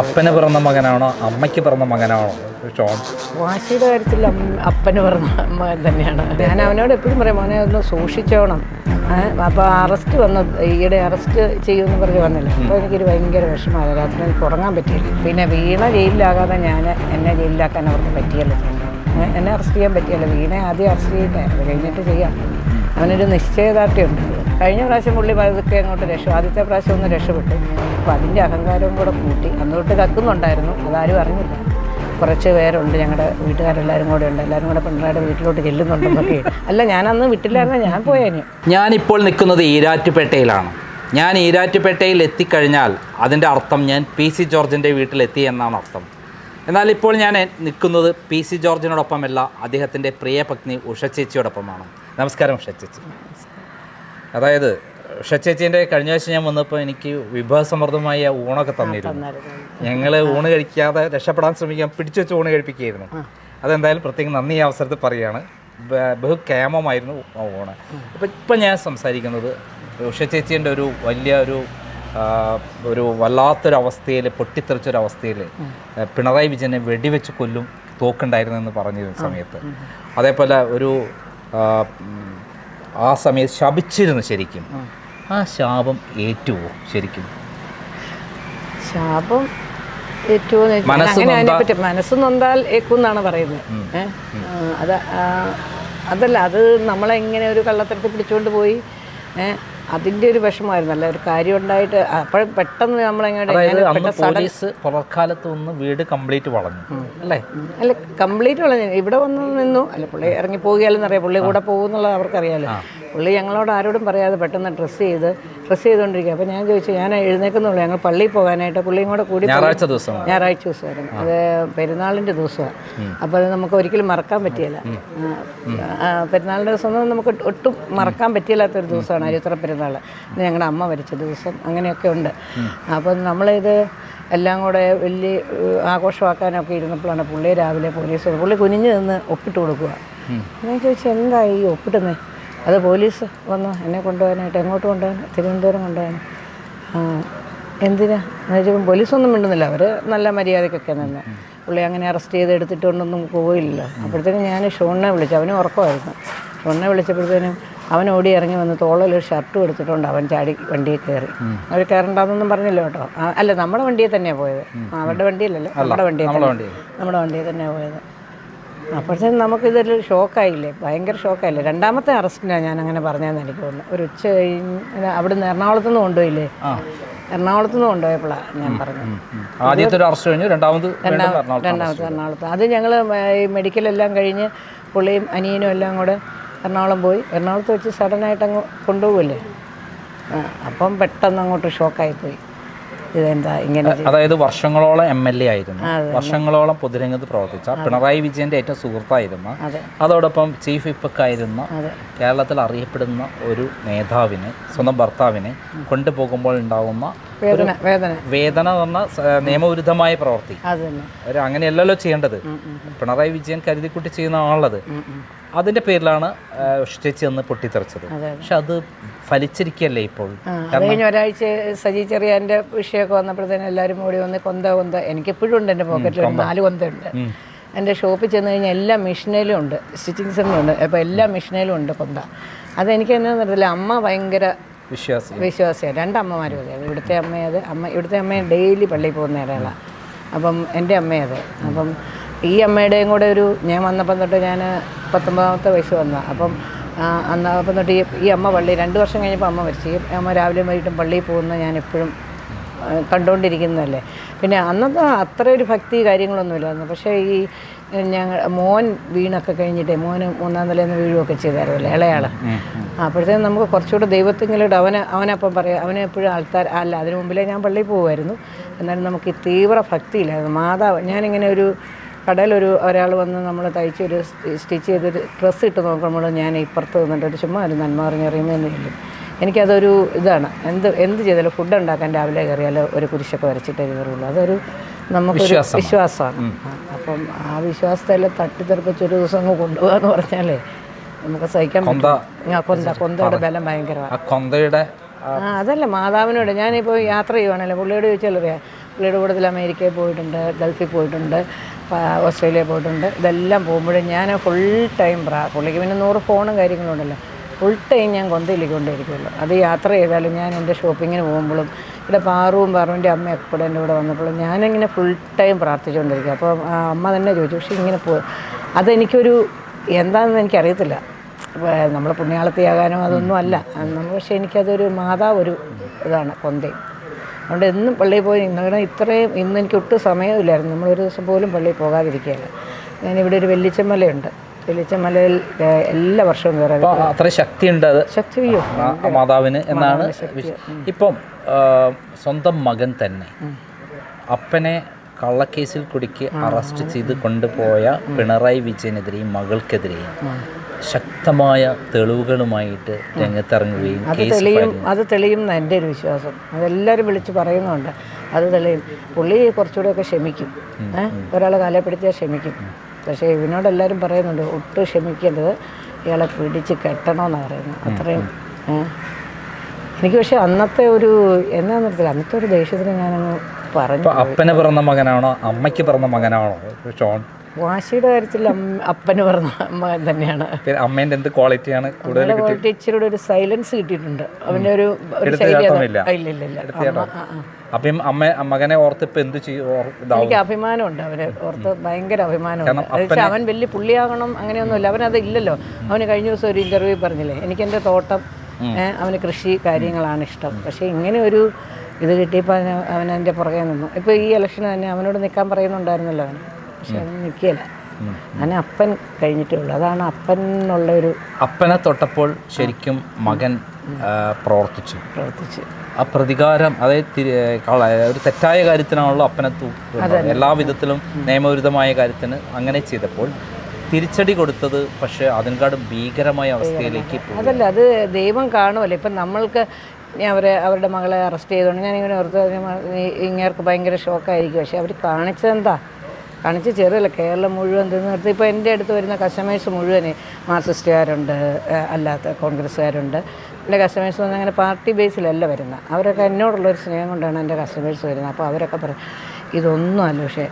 അപ്പന് പിറന്ന മകനാണോ? അമ്മയ്ക്ക് പിറന്ന മകനാണോ? വാശിയുടെ കാര്യത്തിൽ അപ്പന് പിറന്ന മകൻ തന്നെയാണ്. ഞാൻ അവനോട് എപ്പോഴും പറയും മോനെ ഒന്ന് സൂക്ഷിച്ചോണം. അപ്പോൾ അറസ്റ്റ് വന്ന ഈയിടെ അറസ്റ്റ് ചെയ്യുമെന്ന് പറഞ്ഞ് വന്നില്ല? അപ്പോൾ എനിക്കൊരു ഭയങ്കര വിഷമമായി രാത്രി ഉറങ്ങാൻ പറ്റിയില്ല. പിന്നെ വീണ ജയിലിലാകാതെ ഞാൻ എന്നെ ജയിലിലാക്കാൻ അവർക്ക് പറ്റിയല്ലോ. എന്നെ അറസ്റ്റ് ചെയ്യാൻ പറ്റിയല്ലോ. വീണ ആദ്യം അറസ്റ്റ് അത് കഴിഞ്ഞിട്ട് ചെയ്യാം. അവനൊരു നിശ്ചയദാർഢ്യമുണ്ട്. കഴിഞ്ഞ പ്രാവശ്യം പുള്ളി പതുക്കെ അങ്ങോട്ട് രക്ഷ ആദ്യത്തെ പ്രാവശ്യം ഒന്ന് രക്ഷപ്പെട്ടു. അപ്പോൾ അതിന്റെ അഹങ്കാരവും കൂടെ കൂട്ടി അന്നോട്ട് കക്കുന്നുണ്ടായിരുന്നു അതാരും അറിഞ്ഞില്ല. കുറച്ച് പേരുണ്ട് ഞങ്ങളുടെ വീട്ടുകാരെല്ലാവരും കൂടെ ഉണ്ട്. എല്ലാവരും കൂടെ പിണറായിയുടെ വീട്ടിലോട്ട് ചെല്ലുന്നുണ്ടെന്നൊക്കെ. അല്ല ഞാനന്ന് വിട്ടില്ലായിരുന്നു ഞാൻ പോയേനെ ഞാനിപ്പോൾ നിൽക്കുന്നത് ഈരാറ്റുപേട്ടയിലാണ്. ഞാൻ ഈരാറ്റുപേട്ടയിൽ എത്തിക്കഴിഞ്ഞാൽ അതിന്റെ അർത്ഥം ഞാൻ പി സി ജോർജിന്റെ വീട്ടിലെത്തി എന്നാണ് അർത്ഥം. എന്നാൽ ഇപ്പോൾ ഞാൻ നിൽക്കുന്നത് പി സി ജോർജിനോടൊപ്പമല്ല അദ്ദേഹത്തിന്റെ പ്രിയ പത്നി ഉഷ ചേച്ചിയോടൊപ്പമാണ് നമസ്കാരം ഉഷ ചേച്ചി അതായത് ഉഷ ചേച്ചീന്റെ കഴിഞ്ഞ ആഴ്ച ഞാൻ വന്നപ്പോൾ എനിക്ക് വിഭവസമൃദ്ധമായ ഊണൊക്കെ തന്നിരുന്നു. ഞങ്ങൾ ഊണ് കഴിക്കാതെ രക്ഷപ്പെടാൻ ശ്രമിക്കാൻ പിടിച്ചു വെച്ച് ഊണ് കഴിപ്പിക്കുകയായിരുന്നു. അതെന്തായാലും പ്രത്യേകം നന്ദി ഈ അവസരത്തിൽ പറയുകയാണ് ബഹു കേമമായിരുന്നു ആ ഊണ്. ഇപ്പം ഇപ്പം ഞാൻ സംസാരിക്കുന്നത് ഉഷ ചേച്ചീന്റെ ഒരു വലിയ ഒരു ഒരു വല്ലാത്തൊരവസ്ഥയിൽ പൊട്ടിത്തെറിച്ചൊരവസ്ഥയിൽ പിണറായി വിജയനെ വെടിവെച്ച് കൊല്ലും തോക്കുണ്ടായിരുന്നു എന്ന് പറഞ്ഞിരുന്ന സമയത്ത്. അതേപോലെ ഒരു ആ, സമയത്ത് ശപിച്ചിരുന്നു ശരിക്കും. ആ. ശാപം ഏറ്റുവോ ശരിക്കും? ശാപം മനസ്സ് നൊന്താൽ ഏക്കുന്നാണ് പറയുന്നത്? അത് അതല്ല അത് നമ്മളെങ്ങനെ ഒരു കള്ളത്തരത്തിൽ പിടിച്ചുകൊണ്ട് പോയി? ഏ, അതിന്റെ ഒരു വിഷമമായിരുന്നു. അല്ല ഒരു കാര്യം ഉണ്ടായിട്ട് അപ്പോഴും പെട്ടെന്ന് നമ്മളെങ്ങോട്ട് പോലീസ് പുറക്കാലത്ത് ഒന്ന് വീട് കംപ്ലീറ്റ് വളഞ്ഞു. അല്ലേ? അല്ല കംപ്ലീറ്റ് വളഞ്ഞു. ഇവിടെ വന്ന് നിന്നു അല്ല പുള്ളി ഇറങ്ങി പോകുകയല്ലെന്നറിയാം പുള്ളി കൂടെ പോകുന്നുള്ളത് അവർക്കറിയാലോ. പുള്ളി ഞങ്ങളോട് ആരോടും പറയാതെ പെട്ടെന്ന് ഡ്രസ്സ് ചെയ്ത് ഡ്രസ്സ് ചെയ്തുകൊണ്ടിരിക്കുക അപ്പോൾ ഞാൻ ചോദിച്ചു ഞാൻ എഴുന്നേക്കുന്നുള്ളൂ ഞങ്ങൾ പള്ളിയിൽ പോകാനായിട്ട്. പുള്ളിയും കൂടെ കൂടി. ഞായറാഴ്ച ദിവസം ഞായറാഴ്ച ദിവസമായിരുന്നു. അത് പെരുന്നാളിന്റെ ദിവസമാണ്. അപ്പോൾ അത് നമുക്ക് ഒരിക്കലും മറക്കാൻ പറ്റിയില്ല. പെരുന്നാളിന്റെ ദിവസം ഒന്നും നമുക്ക് ഒട്ടും മറക്കാൻ പറ്റിയില്ലാത്തൊരു ദിവസമാണ് അരിത്ര പെരുന്നാൾ ഞങ്ങളുടെ അമ്മ മരിച്ച ദിവസം. അങ്ങനെയൊക്കെ ഉണ്ട്. അപ്പം നമ്മളിത് എല്ലാം കൂടെ വലിയ ആഘോഷമാക്കാനൊക്കെ ഇരുന്നപ്പോഴാണ് പുള്ളി രാവിലെ പോലീസ് പുള്ളി കുനിഞ്ഞ് നിന്ന് ഒപ്പിട്ട് കൊടുക്കുക ഞാൻ ചോദിച്ചു എന്താ ഈ ഒപ്പിട്ടുന്നേ? അത് പോലീസ് വന്ന് എന്നെ കൊണ്ടുപോകാനായിട്ട് എങ്ങോട്ട് കൊണ്ടുപോകാൻ? തിരുവനന്തപുരം കൊണ്ടുപോകാൻ. എന്തിനാ? എന്ന് വെച്ചപ്പോൾ പോലീസൊന്നും മിണ്ടുന്നില്ല. അവർ നല്ല മര്യാദക്കൊക്കെ നിന്ന്. പുള്ളി അങ്ങനെ അറസ്റ്റ് ചെയ്ത് എടുത്തിട്ടൊന്നും പോയില്ലല്ലോ. അപ്പോഴത്തേക്കും ഞാൻ ഷോണിനെ വിളിച്ചു. അവന് ഉറക്കമായിരുന്നു. ഷോണിനെ വിളിച്ചപ്പോഴത്തേനും അവൻ ഓടി ഇറങ്ങി വന്ന് തോളിലൊരു ഷർട്ട് എടുത്തിട്ടുണ്ട് അവൻ ചാടി വണ്ടിയിൽ കയറി. അവർ കയറണ്ടെന്നൊന്നും പറഞ്ഞില്ല കേട്ടോ. അല്ല നമ്മുടെ വണ്ടിയിൽ തന്നെയാണ് പോയത്. അവരുടെ വണ്ടിയിലല്ലോ നമ്മുടെ വണ്ടിയിൽ നമ്മുടെ വണ്ടിയിൽ തന്നെയാണ് പോയത്. അപ്പോഴത്തേനും നമുക്കിതൊരു ഷോക്കായില്ലേ? ഭയങ്കര ഷോക്കായില്ലേ? രണ്ടാമത്തെ അറസ്റ്റിനാണ് ഞാൻ അങ്ങനെ പറഞ്ഞതെന്ന് എനിക്ക് തോന്നുന്നു. ഒരു ഉച്ച കഴിഞ്ഞ് അവിടുന്ന് എറണാകുളത്ത് നിന്ന് കൊണ്ടുപോയില്ലേ? എറണാകുളത്ത് നിന്ന് കൊണ്ടുപോയപ്പോഴാണ് ഞാൻ പറഞ്ഞത്. ആദ്യത്തെ ഒരു അറസ്റ്റ് കഴിഞ്ഞു രണ്ടാമത് രണ്ടാമത്തെ എറണാകുളത്ത് അത് ഞങ്ങൾ ഈ മെഡിക്കലെല്ലാം കഴിഞ്ഞ് പുള്ളിയും അനിയനും എല്ലാം കൂടെ എറണാകുളം പോയി. എറണാകുളത്ത് വെച്ച് സഡനായിട്ട് അങ്ങ് കൊണ്ടുപോകില്ലേ അപ്പം പെട്ടെന്ന് അങ്ങോട്ട് ഷോക്കായിപ്പോയി ഇതെന്താ ഇങ്ങനെ അതായത് വർഷങ്ങളോളം എം എൽ എ ആയിരുന്നു. വർഷങ്ങളോളം പൊതുരംഗത്ത് പ്രവർത്തിച്ച പിണറായി വിജയന്റെ ഏറ്റവും സുഹൃത്തായിരുന്ന. അതെ. അതോടൊപ്പം ചീഫ് വിപ്പക്കായിരുന്ന കേരളത്തിൽ അറിയപ്പെടുന്ന ഒരു നേതാവിനെ സ്വന്തം ഭർത്താവിനെ കൊണ്ടുപോകുമ്പോൾ ഉണ്ടാകുന്ന വേദന വേദന. വേദന എന്ന നിയമവിരുദ്ധമായ പ്രവൃത്തി. ഒരു അങ്ങനെയല്ലല്ലോ ചെയ്യേണ്ടത്. പിണറായി വിജയൻ കരുതിക്കുട്ടി ചെയ്യുന്ന ആളത്. അതിന്റെ പേരിലാണ് ചേച്ചി അന്ന് പൊട്ടിത്തെറിച്ചത്. പക്ഷെ അത് ഫലിച്ചിരിക്കല്ലേ ഇപ്പോൾ? കഴിഞ്ഞ ഒരാഴ്ച സജി ചെറിയാന്റെ വിഷയമൊക്കെ വന്നപ്പോഴത്തേനും എല്ലാവരും കൂടി വന്ന് കൊന്ത കൊന്ത. എനിക്കെപ്പോഴും ഉണ്ട് എന്റെ പോക്കറ്റിൽ നാല് കൊന്തയുണ്ട്. എന്റെ ഷോപ്പിൽ ചെന്ന് കഴിഞ്ഞാൽ എല്ലാ മെഷീനിലും ഉണ്ട്. സ്റ്റിച്ചിങ് സെന്ററുണ്ട് അപ്പോൾ എല്ലാ മെഷീനിലും ഉണ്ട് കൊന്ത. അതെനിക്ക് എന്നാന്ന് അറിയില്ല അമ്മ ഭയങ്കര വിശ്വാസി വിശ്വാസിയാണ് രണ്ടമ്മമാരും അതെ ഇവിടുത്തെ അമ്മയത് അമ്മ ഇവിടുത്തെ അമ്മ ഡെയിലി പള്ളിയിൽ പോകുന്ന ഒരാളാണ് അപ്പം എന്റെ അമ്മയത് അപ്പം ഈ അമ്മയുടെയും കൂടെ ഒരു ഞാൻ വന്നപ്പം തൊട്ട് ഞാൻ പത്തൊമ്പതാമത്തെ വയസ്സ് വന്ന. അപ്പം അന്നപ്പം തൊട്ട് ഈ അമ്മ പള്ളി രണ്ട് വർഷം കഴിഞ്ഞപ്പോൾ അമ്മ മരിച്ചു. ഈ അമ്മ രാവിലെ വൈകിട്ടും പള്ളിയിൽ പോകുന്ന ഞാൻ എപ്പോഴും കണ്ടുകൊണ്ടിരിക്കുന്നതല്ലേ പിന്നെ അന്നത്തെ അത്ര ഒരു ഭക്തി കാര്യങ്ങളൊന്നുമില്ലായിരുന്നു പക്ഷേ ഈ ഞങ്ങൾ മോൻ വീണൊക്കെ കഴിഞ്ഞിട്ടേ മോന് മൂന്നാം നിലയിൽ നിന്ന് വീഴുകയൊക്കെ ചെയ്തായിരുന്നല്ലോ ഇളയാൾ അപ്പോഴത്തേക്കും നമുക്ക് കുറച്ചുകൂടെ ദൈവത്തെങ്കിലും അവന് അവനപ്പം പറയാം അവനെ എപ്പോഴും ആൾക്കാർ അല്ല അതിനു മുമ്പിലേ ഞാൻ പള്ളിയിൽ പോകുമായിരുന്നു എന്നാലും നമുക്ക് ഈ തീവ്ര ഭക്തിയില്ലായിരുന്നു. മാതാവ് ഞാനിങ്ങനെ ഒരു കടയിലൊരു ഒരാൾ വന്ന് നമ്മൾ തയ്ച്ചൊരു സ്റ്റിച്ച് ചെയ്തൊരു ഡ്രസ്സ് ഇട്ട് നോക്കുമ്പോൾ ഞാൻ ഇപ്പുറത്ത് നിന്നിട്ട് ഒരു ചുമ്മാ ഒരു നന്മ പറഞ്ഞെറിയുന്നതെന്ന് ചെല്ലും എനിക്കതൊരു ഇതാണ്. എന്ത് എന്ത് ചെയ്താലും ഫുഡ് ഉണ്ടാക്കാൻ രാവിലെ കയറിയാൽ ഒരു കുരിശൊക്കെ വരച്ചിട്ടേ കയറുള്ളൂ അതൊരു നമുക്കൊരു വിശ്വാസമാണ്. അപ്പം ആ വിശ്വാസത്തെല്ലാം തട്ടിത്തെറിപ്പിച്ച് ഒരു ദിവസം അങ്ങ് കൊണ്ടുപോകാന്ന് എന്ന് പറഞ്ഞാലേ നമുക്ക് സഹിക്കാൻ പറ്റും. കൊന്ത. കൊന്തയുടെ ബലം ഭയങ്കരമാണ് ആ കൊന്തയുടെ ആ, ആ അതല്ല മാതാവിനോട് ഞാനിപ്പോൾ യാത്ര ചെയ്യുവാണല്ലോ പുള്ളിയോട് ചോദിച്ചാൽ അറിയാം പുള്ളിയുടെ കൂടുതൽ അമേരിക്കയിൽ പോയിട്ടുണ്ട് ഗൾഫിൽ പോയിട്ടുണ്ട് ഓസ്ട്രേലിയ പോയിട്ടുണ്ട്. ഇതെല്ലാം പോകുമ്പോഴും ഞാൻ ഫുൾ ടൈം പ്രാ പുള്ളിക്ക് പിന്നെ നൂറ് ഫോണും കാര്യങ്ങളും ഉണ്ടല്ലോ. ഫുൾ ടൈം ഞാൻ കൊന്തയിലേക്കൊണ്ടിരിക്കുമല്ലോ അത് യാത്ര ചെയ്താലും ഞാൻ എന്റെ ഷോപ്പിങ്ങിന് പോകുമ്പോഴും ഇവിടെ പാറുവും പാറുവിന്റെ അമ്മ എപ്പോഴും എന്റെ കൂടെ വന്നപ്പോഴും ഞാനിങ്ങനെ ഫുൾ ടൈം പ്രാർത്ഥിച്ചുകൊണ്ടിരിക്കുക. അപ്പോൾ അമ്മ തന്നെ ചോദിച്ചു പക്ഷേ ഇങ്ങനെ പോ അതെനിക്കൊരു എന്താണെന്ന് എനിക്കറിയത്തില്ല. നമ്മൾ പുണ്യാളത്തിയാകാനോ അതൊന്നും അല്ല. നമ്മൾ പക്ഷേ എനിക്കതൊരു മാതാവ് ഒരു ഇതാണ് കൊന്തയും അതുകൊണ്ട് എന്നും പള്ളിയിൽ പോയി ഇന്നങ്ങനെ ഇത്രയും ഇന്ന് എനിക്ക് ഒട്ടും സമയമില്ലായിരുന്നു നമ്മളൊരു ദിവസം പോലും പള്ളിയിൽ പോകാതിരിക്കുകയല്ല. ഞാനിവിടെ ഒരു വെല്ലിച്ചമലയുണ്ട് വെല്ലിച്ചമലയിൽ ഏഹ്, എല്ലാ വർഷവും കയറാൻ അത്ര ശക്തിയുണ്ട് അത്. ശക്തിയോ മാതാവിന് എന്നാണ് ഇപ്പം സ്വന്തം മകൻ തന്നെ അപ്പനെ കള്ളക്കേസിൽ കുടുക്കി അറസ്റ്റ് ചെയ്ത് കൊണ്ടുപോയ പിണറായി വിജയനെതിരെയും മകൾക്കെതിരെയും ശക്തമായ തെളിവുകളുമായിട്ട് രംഗത്തിറങ്ങുകയും കേസ് തെളിയും അത് തെളിയും എന്റെ ഒരു വിശ്വാസം. അതെല്ലാവരും വിളിച്ച് പറയുന്നുണ്ട്. അത് തെളിയും. പുള്ളി കുറച്ചുകൂടെയൊക്കെ ക്ഷമിക്കും. ഒരാളെ കാലപ്പെടുത്തിയാൽ ക്ഷമിക്കും. പക്ഷേ ഇവനോട് എല്ലാവരും പറയുന്നുണ്ട് ഒട്ടും ക്ഷമിക്കേണ്ടത് ഇയാളെ പിടിച്ച് കെട്ടണമെന്നാണ് പറയുന്നത്. അത്രയും എനിക്ക് പക്ഷെ അന്നത്തെ ഒരു എന്നാ അറിയത്തില്ല അന്നത്തെ ഒരു ദേഷ്യത്തിന് ഞാനങ്ങ് പറഞ്ഞു അപ്പനെ അപ്പന് പിറന്ന മകനാണോ അമ്മയ്ക്ക് പിറന്ന മകനാണോ? ഷോൺ വാശിയുടെ കാര്യത്തിൽ അപ്പന് പറഞ്ഞ അമ്മ തന്നെയാണ്. അമ്മേന്റെ എന്ത് ക്വാളിറ്റിയാണ് കൂടുതൽ ക്വാളിറ്റി ഇച്ചിരി ഒരു സൈലൻസ് കിട്ടിയിട്ടുണ്ട്. അവന്റെ ഒരു അപ്പം അമ്മ മകനെ ഓർത്തിപ്പോ എന്ത് ചെയ്യും? എനിക്ക് അഭിമാനമുണ്ട് അവരെ ഓർത്ത് ഭയങ്കര അഭിമാനമുണ്ട്. അവൻ വലിയ പുള്ളിയാകണം അങ്ങനെയൊന്നുമില്ല. അവനത് ഇല്ലല്ലോ. അവന് കഴിഞ്ഞ ദിവസം ഒരു ഇന്റർവ്യൂ പറഞ്ഞില്ലേ? എനിക്ക് എന്റെ തോട്ടം അവന് കൃഷി കാര്യങ്ങളാണ് ഇഷ്ടം. പക്ഷേ ഇങ്ങനെ ഒരു ഇത് കിട്ടിയപ്പോൾ അവൻ എന്റെ പുറകെ നിന്നു. ഇപ്പോൾ ഈ ഇലക്ഷന് തന്നെ അവനോട് നിൽക്കാൻ പറയുന്നുണ്ടായിരുന്നല്ലോ അവന്. പക്ഷെ അത് നിൽക്കില്ല അങ്ങനെ അപ്പൻ കഴിഞ്ഞിട്ടേ ഉള്ളൂ അതാണ് അപ്പൻ എന്നുള്ള ഒരു അപ്പനെ തൊട്ടപ്പോൾ ശരിക്കും മകൻ പ്രവർത്തിച്ചു. പ്രവർത്തിച്ചു. ആ പ്രതികാരം അതായത് ഒരു തെറ്റായ കാര്യത്തിനാണല്ലോ അപ്പനെ തൂക്കുന്നത് എല്ലാ വിധത്തിലും നിയമവിരുദ്ധമായ കാര്യത്തിന് അങ്ങനെ ചെയ്തപ്പോൾ തിരിച്ചടി കൊടുത്തത് പക്ഷേ അതിനെക്കാളും ഭീകരമായ അവസ്ഥയിലേക്ക്. അതല്ല അത് ദൈവം കാണുമല്ലോ. ഇപ്പം നമ്മൾക്ക് ഞാൻ അവരെ അവരുടെ മകളെ അറസ്റ്റ് ചെയ്തുകൊണ്ട് ഞാനിങ്ങനെ ഇങ്ങനെ ഓർത്ത് ഇങ്ങേർക്ക് ഭയങ്കര ഷോക്കായിരിക്കും. പക്ഷെ അവർ കാണിച്ചതെന്താ? കാണിച്ച് ചെറിയല്ല കേരളം മുഴുവൻ തിന്നിടത്ത് ഇപ്പോൾ എന്റെ അടുത്ത് വരുന്ന കസ്റ്റമേഴ്സ് മുഴുവൻ മാർക്സിസ്റ്റുകാരുണ്ട് ഏഹ് അല്ലാത്ത കോൺഗ്രസ്സുകാരുണ്ട്. എന്റെ കസ്റ്റമേഴ്സ് വന്ന് അങ്ങനെ പാർട്ടി ബേസിലല്ല വരുന്നത് അവരൊക്കെ എന്നോടുള്ളൊരു സ്നേഹം കൊണ്ടാണ് എന്റെ കസ്റ്റമേഴ്സ് വരുന്നത് അപ്പോൾ അവരൊക്കെ പറയും ഇതൊന്നും അല്ല പക്ഷേ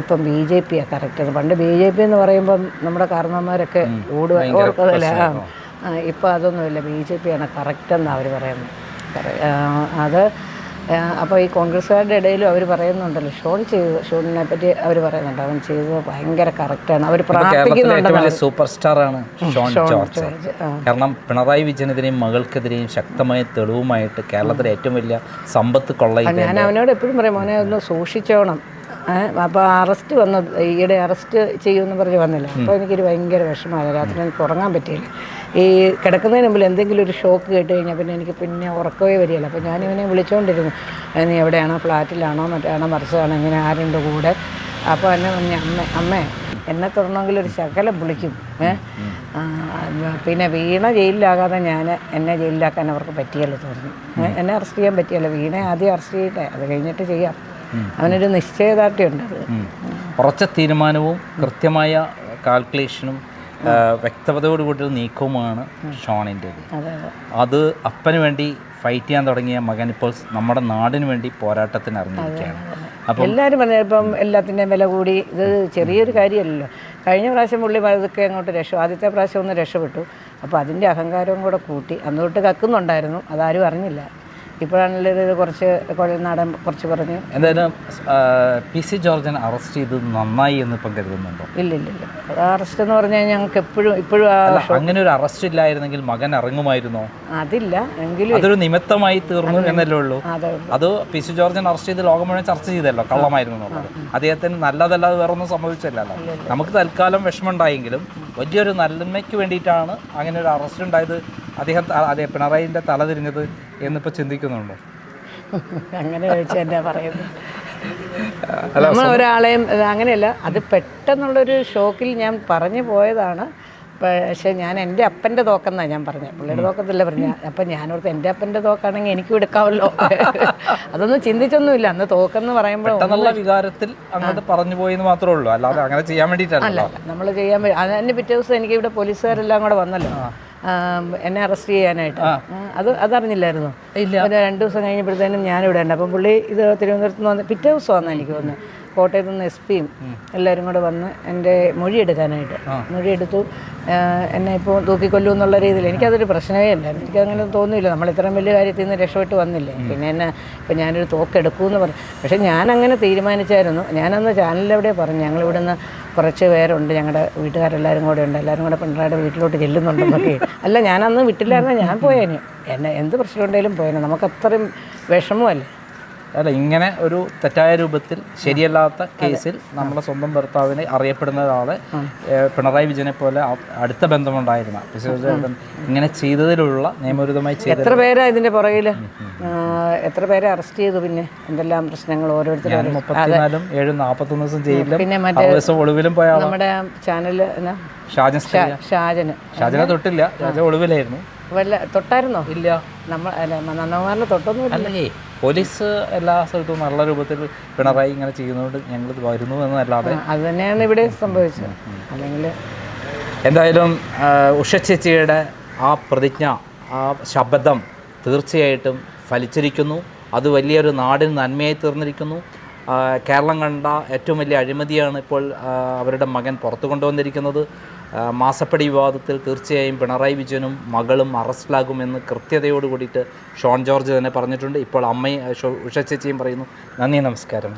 ഇപ്പം ബി ജെ പിയാണ് കറക്റ്റ് പണ്ട് ബി ജെ പി എന്ന് പറയുമ്പം നമ്മുടെ കാരണവന്മാരൊക്കെ ഓടുക ഓർക്കതല്ല ഇപ്പം അതൊന്നുമില്ല. ബി ജെ പിയാണ് കറക്റ്റ് എന്നാണ് അവർ പറയുന്നത് അത് അപ്പോൾ ഈ കോൺഗ്രസ്സുകാരുടെ ഇടയിലും അവർ പറയുന്നുണ്ടല്ലോ ഷോൺ ചെയ്ത് ഷോണിനെ പറ്റി അവർ പറയുന്നുണ്ട്. അവൻ ചെയ്തത് ഭയങ്കര കറക്റ്റാണ് അവർ പ്രാർത്ഥിക്കുന്നുണ്ട് സൂപ്പർ സ്റ്റാറാണ് ഷോൺ ജോർജ്. കാരണം പിണറായി വിജയനെതിരെയും മകൾക്കെതിരെയും ശക്തമായ തെളിവുമായിട്ട് കേരളത്തിലെ ഏറ്റവും വലിയ സമ്പത്ത് കൊള്ളയത് ഞാൻ അവനോട് എപ്പോഴും പറയും മോനെ ഒന്ന് സൂക്ഷിച്ചോണം. അപ്പോൾ അറസ്റ്റ് വന്ന ഈയിടെ അറസ്റ്റ് ചെയ്യുമെന്ന് പറഞ്ഞ് വന്നില്ല? അപ്പോൾ എനിക്കൊരു ഭയങ്കര വിഷമമായി രാത്രി എനിക്ക് ഉറങ്ങാൻ പറ്റിയില്ല. ഈ കിടക്കുന്നതിന് മുമ്പിൽ എന്തെങ്കിലും ഒരു ഷോക്ക് കേട്ട് കഴിഞ്ഞാൽ പിന്നെ എനിക്ക് പിന്നെ ഉറക്കമേ വരികയില്ല അപ്പോൾ ഞാൻ ഇവനെ വിളിച്ചുകൊണ്ടിരുന്നു "ഏ, നീ എവിടെയാണോ ഫ്ലാറ്റിലാണോ മറ്റാണോ മറിച്ചതാണോ ഇങ്ങനെ ആരുണ്ട് കൂടെ അപ്പോൾ എന്നെ പറഞ്ഞ അമ്മ അമ്മേ എന്നെ തുറന്നെങ്കിൽ ഒരു ശകലം വിളിക്കും ഏഹ് പിന്നെ വീണ ജയിലിലാകാതെ ഞാൻ എന്നെ ജയിലിലാക്കാൻ അവർക്ക് പറ്റിയല്ല തോന്നുന്നു എന്നെ അറസ്റ്റ് ചെയ്യാൻ പറ്റിയല്ല വീണ ആദ്യം അറസ്റ്റ് ചെയ്യട്ടെ അത് കഴിഞ്ഞിട്ട് ചെയ്യാം അവനൊരു നിശ്ചയദാർഢ്യമുണ്ട് ഉറച്ച തീരുമാനവും കൃത്യമായ കാൽക്കുലേഷനും ആ, കൂടി നീക്കവുമാണ് ഷോണിന്റേത്. അതെ അപ്പന് വേണ്ടി ഫൈറ്റ് ചെയ്യാൻ തുടങ്ങിയ മകൻ ഇപ്പോൾ നമ്മുടെ നാടിന് വേണ്ടി പോരാട്ടത്തിന് ഇറങ്ങിയിരിക്കുകയാണ്. അപ്പം എല്ലാവരും പറഞ്ഞു ഇപ്പം എല്ലാത്തിന്റെയും വില കൂടി ഇത് ചെറിയൊരു കാര്യമല്ലല്ലോ. കഴിഞ്ഞ പ്രാവശ്യം പുള്ളി പതുക്കെ അങ്ങോട്ട് രക്ഷ ആദ്യത്തെ പ്രാവശ്യം ഒന്ന് രക്ഷപ്പെട്ടു. അപ്പോൾ അതിന്റെ അഹങ്കാരവും കൂടെ കൂട്ടി അന്ന് തൊട്ട് കക്കുന്നുണ്ടായിരുന്നു അതാരും അറിഞ്ഞില്ല. ഇപ്പോഴാണല്ലോ ഇത് കുറച്ച് കുഴൽനാടൻ കുറച്ച് പറഞ്ഞു. എന്തായാലും പി സി ജോർജിനെ അറസ്റ്റ് ചെയ്തത് നന്നായി എന്ന് ഇപ്പം കരുതുന്നുണ്ടോ? ഇല്ല ഇല്ല ഇല്ല. അറസ്റ്റ് എന്ന് പറഞ്ഞാൽ ഞങ്ങൾക്ക് എപ്പോഴും ഇപ്പോഴും അങ്ങനെ ഒരു അറസ്റ്റ് ഇല്ലായിരുന്നെങ്കിൽ മകൻ ഇറങ്ങുമായിരുന്നോ? അതില്ല എങ്കിലും അതൊരു നിമിത്തമായി തീർന്നു എന്നല്ലേ ഉള്ളൂ. അതെ പി സി ജോർജിനെ അറസ്റ്റ് ചെയ്ത് ലോകം മുഴുവൻ ചർച്ച ചെയ്തല്ലോ കള്ളമായിരുന്നു അദ്ദേഹത്തിന് നല്ലതല്ലാതെ വേറെ ഒന്നും സംഭവിച്ചില്ലല്ലോ നമുക്ക് തൽക്കാലം വിഷമം ഉണ്ടായെങ്കിലും വലിയൊരു നന്മയ്ക്ക് വേണ്ടിയിട്ടാണ് അങ്ങനെ ഒരു അറസ്റ്റ് ഉണ്ടായത് അദ്ദേഹം അതെ പിണറായിന്റെ തല തിരിഞ്ഞത് എന്നിപ്പോൾ ചിന്തിക്കുന്നുണ്ടോ? അങ്ങനെ ചോദിച്ചാൽ എന്നാ പറയുന്നത്? നമ്മൾ ഒരാളെയും അങ്ങനെയല്ല അത് പെട്ടെന്നുള്ളൊരു ഷോക്കിൽ ഞാൻ പറഞ്ഞു പോയതാണ്. പക്ഷേ ഞാൻ എന്റെ അപ്പന്റെ തോക്കെന്നാണ് ഞാൻ പറഞ്ഞത്. പുള്ളിയുടെ തോക്കത്തില്ല പറഞ്ഞ അപ്പം ഞാനോർത്ത് എന്റെ അപ്പന്റെ തോക്കാണെങ്കിൽ എനിക്കും എടുക്കാമല്ലോ. അതൊന്നും ചിന്തിച്ചൊന്നുമില്ല. അന്ന് തോക്കെന്ന് പറയുമ്പോൾ വികാരത്തിൽ അങ്ങോട്ട് പറഞ്ഞു പോയെന്ന് മാത്രമേ ഉള്ളൂ. അല്ലാതെ അങ്ങനെ ചെയ്യാൻ വേണ്ടിയിട്ടല്ല നമ്മൾ ചെയ്യാൻ അതിന് പിറ്റേ ദിവസം എനിക്ക് ഇവിടെ പോലീസുകാരെല്ലാം കൂടെ വന്നല്ലോ. എന്നെ അറസ്റ്റ് ചെയ്യാനായിട്ട്. അത് അതറിഞ്ഞില്ലായിരുന്നു. ഇല്ല. ഒരു രണ്ട് ദിവസം കഴിഞ്ഞപ്പോഴത്തേനും ഞാനിവിടെ ഉണ്ട്. അപ്പം പുള്ളി ഇത് തിരുവനന്തപുരത്ത് നിന്ന് വന്ന് പിറ്റേ ദിവസം വന്നു എനിക്ക് വന്ന് കോട്ടയത്ത് നിന്ന് എസ് പിയും എല്ലാവരും കൂടെ വന്ന് എന്റെ മൊഴി എടുക്കാനായിട്ട്. മൊഴി എടുത്തു. എന്നെ ഇപ്പോൾ തൂക്കിക്കൊല്ലൂ എന്നുള്ള രീതിയിൽ എനിക്കതൊരു പ്രശ്നമേ അല്ലായിരുന്നു എനിക്കങ്ങനെ തോന്നിയില്ല നമ്മൾ ഇത്രയും വലിയ കാര്യത്തിൽ നിന്ന് രക്ഷപ്പെട്ട് വന്നില്ലേ? പിന്നെ എന്നെ ഇപ്പം ഞാനൊരു തോക്കെടുക്കൂ എന്ന് പറഞ്ഞു. പക്ഷേ ഞാനങ്ങനെ തീരുമാനിച്ചായിരുന്നു. ഞാനന്ന് ചാനലിലെവിടെ പറഞ്ഞു. ഞങ്ങൾ ഇവിടുന്ന് കുറച്ച് പേരുണ്ട് ഞങ്ങളുടെ വീട്ടുകാരെല്ലാവരും കൂടെ ഉണ്ട്. എല്ലാവരും കൂടെ പിണറായിയുടെ വീട്ടിലോട്ട് ചെല്ലുന്നുണ്ടെന്നൊക്കെ. അല്ല ഞാനന്ന് വിട്ടില്ലായിരുന്നു ഞാൻ പോയേനെ. എന്നെ എന്ത് പ്രശ്നം ഉണ്ടെങ്കിലും പോയേനെ. നമുക്ക് അത്രയും വിഷമമല്ലേ? അല്ല ഇങ്ങനെ ഒരു തെറ്റായ രൂപത്തിൽ ശരിയല്ലാത്ത കേസിൽ നമ്മുടെ സ്വന്തം ഭർത്താവിനെ അറിയപ്പെടുന്ന ഒരാളെ പിണറായി വിജയനെ പോലെ അടുത്ത ബന്ധമുണ്ടായിരുന്ന ഇങ്ങനെ ചെയ്തതിലുള്ള നിയമവിരുദ്ധമായി എത്ര പേരാ ഇതിന്റെ പുറകിൽ എത്ര പേരെ അറസ്റ്റ് ചെയ്തു പിന്നെ? എന്തെല്ലാം പ്രശ്നങ്ങൾ ഓരോരുത്തരും മുപ്പത്തിനാലും ഏഴും നാൽപ്പത്തൊന്ന് ദിവസം ജയിലിലും പിന്നെ മറ്റേ ഒളിവിലും പോയ നമ്മുടെ ചാനൽ ഷാജൻ ഷാജന്. ഷാജനെ തൊട്ടില്ല. ഒളിവിലായിരുന്നു. വല്ല തൊട്ടായിരുന്നോ? ഇല്ല. നമ്മൾ അല്ല നന്ദകുമാറിന് തൊട്ടൊന്നും അല്ലേ പോലീസ് എല്ലാ സ്ഥലത്തും നല്ല രൂപത്തിൽ പിണറായി ഇങ്ങനെ ചെയ്യുന്നതുകൊണ്ട് ഞങ്ങൾ വരുന്നു എന്നല്ലാതെ അത് തന്നെയാണ് ഇവിടെ സംഭവിച്ചത്. അല്ലെങ്കിൽ എന്തായാലും ഉഷ ചേച്ചിയുടെ ആ പ്രതിജ്ഞ ആ ശബ്ദം തീർച്ചയായിട്ടും ഫലിച്ചിരിക്കുന്നു. അത് വലിയൊരു നാടിന് നന്മയായി തീർന്നിരിക്കുന്നു. കേരളം കണ്ട ഏറ്റവും വലിയ അഴിമതിയാണ് ഇപ്പോൾ അവരുടെ മകൻ പുറത്തു കൊണ്ടുവന്നിരിക്കുന്നത്. മാസപ്പടി വിവാദത്തിൽ തീർച്ചയായും പിണറായി വിജയനും മകളും അറസ്റ്റിലാകുമെന്ന് കൃത്യതയോട് കൂടിയിട്ട് ഷോൺ ജോർജ് തന്നെ പറഞ്ഞിട്ടുണ്ട്. ഇപ്പോൾ അമ്മയും ഉഷ ചേച്ചിയും പറയുന്നു. നന്ദി നമസ്കാരം.